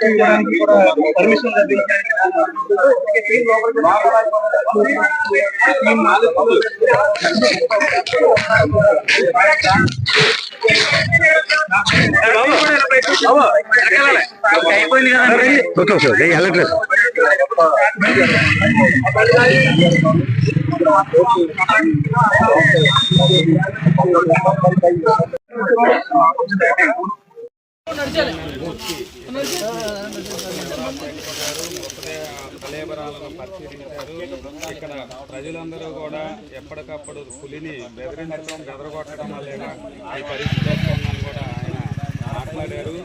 చేయడానికి కూడా పర్మిషన్ అయిపోయింది ఓకే ఓకే. వెళ్ళట్లేదు కలేబరాలను పరిశీలించారు ఇక్కడ ప్రజలందరూ కూడా ఎప్పటికప్పుడు పులిని బెదిరించడం బెదరగొట్టడం వల్ల ఈ పరిస్థితి వస్తుందని కూడా ఆయన మాట్లాడారు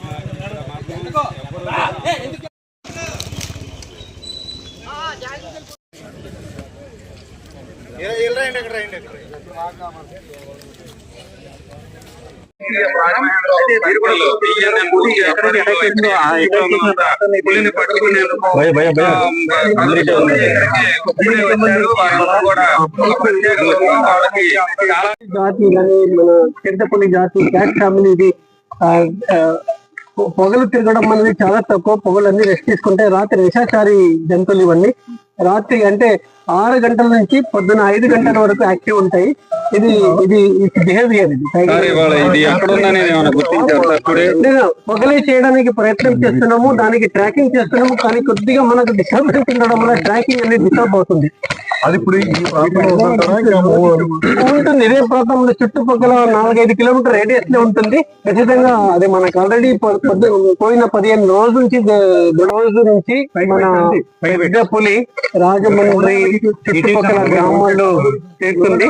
ఆ, ఇక్కడ మాత్రం ఎవరు పులిని పట్టుకునేందుకు భయ భయ భయ అందరికీ ఉంది. చాలా జాతి కానీ మన పెద్దపల్లి జాతి క్యాట్ ఫ్యామిలీ ఇది పొగలు తిరగడం అనేది చాలా తక్కువ. పొగలు అన్ని రెస్ట్ తీసుకుంటే రాత్రి విషాచారి జంతువులు ఇవన్నీ రాత్రి అంటే ఆరు గంటల నుంచి పొద్దున ఐదు గంటల వరకు యాక్టివ్ ఉంటాయి. ఇది ఇది బిహేవియర్ ఇది. చేయడానికి ప్రయత్నం చేస్తున్నాము దానికి ట్రాకింగ్ చేస్తున్నాము కానీ కొద్దిగా మనకు డిస్టర్బెన్స్ ఉండడం వల్ల ట్రాకింగ్ అనేది డిస్టర్బ్ అవుతుంది. అది ఇప్పుడు ఈ ప్రాంతంలో ఉంటుంది? ఇదే ప్రాంతంలో చుట్టుపక్కల నాలుగైదు కిలోమీటర్ రేడియస్లో ఉంటుంది. ఖచ్చితంగా అది మనకు ఆల్రెడీ పోయిన పదిహేను రోజుల నుంచి రోజు నుంచి మన పెద్ద పులి రాజమండ్రి చుట్టుపక్కల గ్రామాల్లో చేస్తుంది.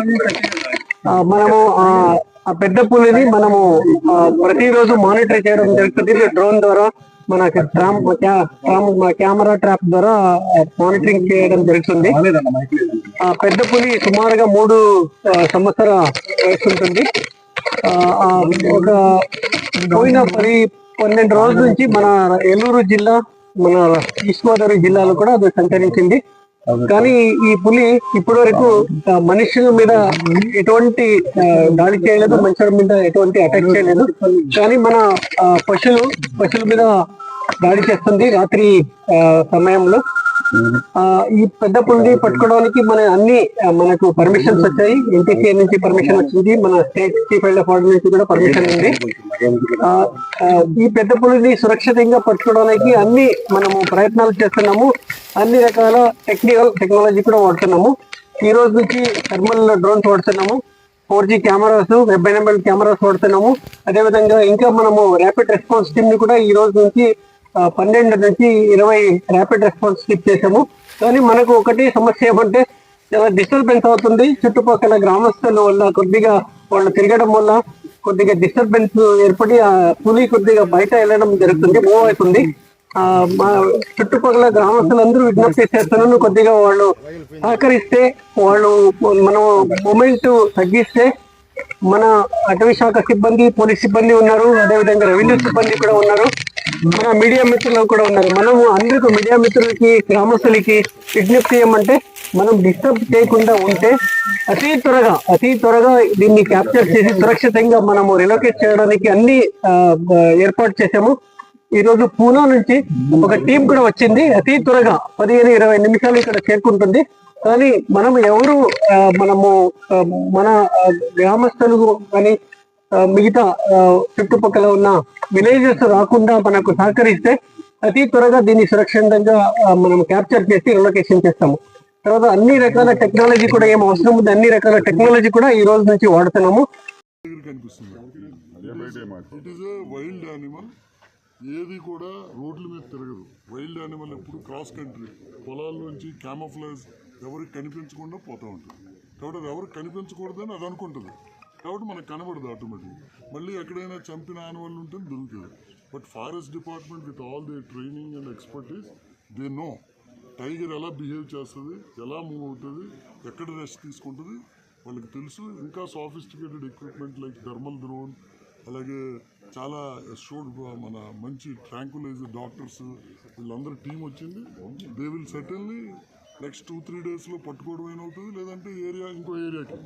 మనము ఆ పెద్ద పులిని మనము ప్రతిరోజు మానిటర్ చేయడం జరుగుతుంది. డ్రోన్ ద్వారా మనకి మా కెమెరా ట్రాప్ ద్వారా మానిటరింగ్ చేయడం జరుగుతుంది. ఆ పెద్ద పులి సుమారుగా మూడు సంవత్సర వయసు ఉంటుంది. ఒక పోయిన పది పన్నెండు రోజుల నుంచి మన ఏలూరు జిల్లా మన ఈస్ట్ గోదావరి జిల్లాలో కూడా అది సంచరించింది. కానీ ఈ పులి ఇప్పటి వరకు మనుషుల మీద ఎటువంటి దాడి చేయలేదు మనుషుల మీద ఎటువంటి అటాక్ చేయలేదు. కానీ మన ఆ, పశువులు పశువుల మీద దాడి చేస్తుంది రాత్రి ఆ, సమయంలో. ఆ ఈ పెద్ద పులిని పట్టుకోవడానికి మన అన్ని మనకు పర్మిషన్స్ వచ్చాయి. ఎన్టీసీ నుంచి పర్మిషన్ వచ్చింది. మన స్టేట్ చీఫ్ వైల్డ్ ఆఫ్ నుంచి కూడా పర్మిషన్ ఉంది. ఆ, ఈ పెద్ద పులిని సురక్షితంగా పట్టుకోవడానికి అన్ని మనము ప్రయత్నాలు చేస్తున్నాము. అన్ని రకాల టెక్నికల్ టెక్నాలజీ కూడా వాడుతున్నాము. ఈ రోజు నుంచి థర్మల్ డ్రోన్స్ వాడుతున్నాము. Four G cameras web enable cameras వాడుతున్నాము. అదేవిధంగా ఇంకా మనము ర్యాపిడ్ రెస్పాన్స్ టీమ్ని కూడా ఈ రోజు నుంచి పన్నెండు నుంచి ఇరవై ర్యాపిడ్ రెస్పాన్స్ టీప్ చేసాము కానీ మనకు ఒకటి సమస్య ఏమంటే చాలా డిస్టర్బెన్స్ అవుతుంది. చుట్టుపక్కల గ్రామస్తుల వల్ల కొద్దిగా వాళ్ళు తిరగడం వల్ల కొద్దిగా డిస్టర్బెన్స్ ఏర్పడి ఆ పులి కొద్దిగా బయట వెళ్ళడం జరుగుతుంది మూవ్ అవుతుంది మా చుట్టుపక్కల గ్రామస్తులందరూ విజ్ఞప్తి చేస్తున్నాను కొద్దిగా వాళ్ళు సహకరిస్తే వాళ్ళు మనం మూమెంట్ తగ్గిస్తే మన అటవీ శాఖ సిబ్బంది పోలీస్ సిబ్బంది ఉన్నారు. అదేవిధంగా రెవెన్యూ సిబ్బంది కూడా ఉన్నారు. మన మీడియా మిత్రులు కూడా ఉన్నారు. మనం అందరికీ మీడియా మిత్రులకి గ్రామస్తులకి విజ్ఞప్తి చేయమంటే మనం డిస్టర్బ్ చేయకుండా ఉంటే అతి త్వరగా అతి త్వరగా దీన్ని క్యాప్చర్ చేసి సురక్షితంగా మనము రిలోకేట్ చేయడానికి అన్ని ఏర్పాటు చేసాము ఈ రోజు పూనా నుంచి ఒక టీం కూడా వచ్చింది. అతి త్వరగా పదిహేను ఇరవై నిమిషాలు ఇక్కడ చేరుకుంటుంది. కానీ మనం ఎవరు మనము మన గ్రామస్తులు కానీ మిగతా చుట్టుపక్కల ఉన్న విలేజెస్ రాకుండా మనకు సహకరిస్తే అతి త్వరగా దీన్ని సురక్షితంగా మనం క్యాప్చర్ చేసి రిలొకేషన్ చేస్తాము. తర్వాత అన్ని రకాల టెక్నాలజీ కూడా ఏం అవసరం ఉంది అన్ని రకాల టెక్నాలజీ కూడా ఈ రోజు నుంచి వాడుతున్నాము. కనిపిస్తుంది వైల్డ్ యానిమల్ ఏది కూడా రోడ్ల మీద తిరగదు. వైల్డ్ యానిమల్ ఎప్పుడు క్రాస్ కంట్రీ. పొలాల నుంచి క్యామఫ్లాజ్ ఎవరికి కనిపించకుండా పోతూ ఉంటుంది. కాబట్టి అది ఎవరికి కనిపించకూడదని అది అనుకుంటుంది. కాబట్టి మనకు కనబడదు ఆటోమేటిక్. మళ్ళీ ఎక్కడైనా చంపిన యానిమల్ ఉంటే దొరుకుతుంది. But forest department with all the training and expertise they know. Tiger ఎలా బిహేవ్ చేస్తుంది ఎలా మూవ్ అవుతుంది ఎక్కడ రెస్ట్ తీసుకుంటుంది వాళ్ళకి తెలుసు. ఇంకా sophisticated equipment like thermal drone అలాగే చాలా షోడ్ మన మంచి ట్రాంకులైజర్ డాక్టర్స్ వీళ్ళందరూ టీం వచ్చింది. దే విల్ సెటిల్ని నెక్స్ట్ టూ త్రీ డేస్లో పట్టుకోవడం ఏమవుతుంది లేదంటే ఏరియా ఇంకో ఏరియాకి